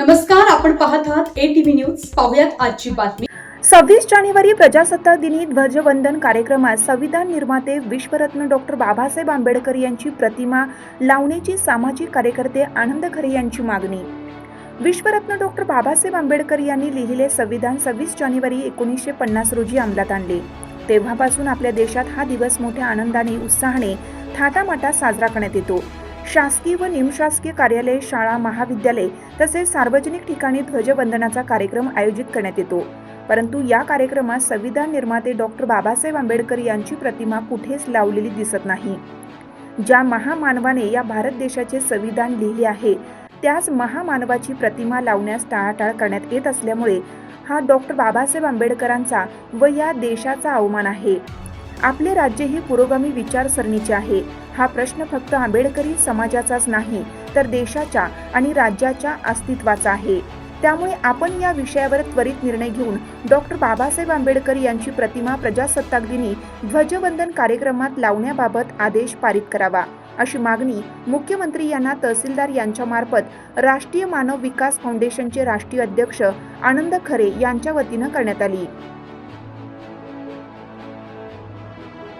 नमस्कार आपण पाहत आहात ए टीव्ही न्यूज पाहुयात आजची बातमी. सव्वीस जानेवारी प्रजासत्ताक दिनी ध्वजवंदन कार्यक्रमात संविधान निर्माते विश्वरत्न डॉक्टर बाबासाहेब आंबेडकर यांची प्रतिमा लावण्याची सामाजिक कार्यकर्ते आनंद खरे यांची मागणी. विश्वरत्न डॉक्टर बाबासाहेब आंबेडकर यांनी लिहिलेले संविधान सव्वीस जानेवारी एकोणीसशे पन्नास रोजी अंमलात आणले. तेव्हापासून आपल्या देशात हा दिवस मोठ्या आनंदाने उत्साहाने थाटामाटात साजरा करण्यात येतो. शासकीय व निमशासकीय कार्यालय शाळा महाविद्यालय तसेच सार्वजनिक ठिकाणी ध्वजवंदनाचा कार्यक्रम आयोजित करण्यात येतो. परंतु या कार्यक्रमात संविधान निर्माते डॉक्टर बाबासाहेब आंबेडकर यांची प्रतिमा कुठेच लावलेली दिसत नाही. ज्या महामानवाने या भारत देशाचे संविधान लिहिले आहे त्याच महामानवाची प्रतिमा लावण्यास टाळाटाळ करण्यात येत असल्यामुळे हा डॉक्टर बाबासाहेब आंबेडकरांचा व या देशाचा अवमान आहे. आपले राज्य ही पुरोगामी विचारसरणीचे आहे. हा प्रश्न फक्त आंबेडकरी समाजाचाच नाही तर देशाच्या आणि राज्याच्या अस्तित्वाचा आहे. त्यामुळे आपण या विषयावर त्वरित निर्णय घेऊन डॉक्टर बाबासाहेब आंबेडकर यांची प्रतिमा प्रजासत्ताक दिनी ध्वजवंदन कार्यक्रमात लावण्याबाबत आदेश पारित करावा. अशी मागणी मुख्यमंत्री यांना तहसीलदार यांच्यामार्फत राष्ट्रीय मानव विकास फाउंडेशनचे राष्ट्रीय अध्यक्ष आनंद खरे यांच्या वतीनं करण्यात आली.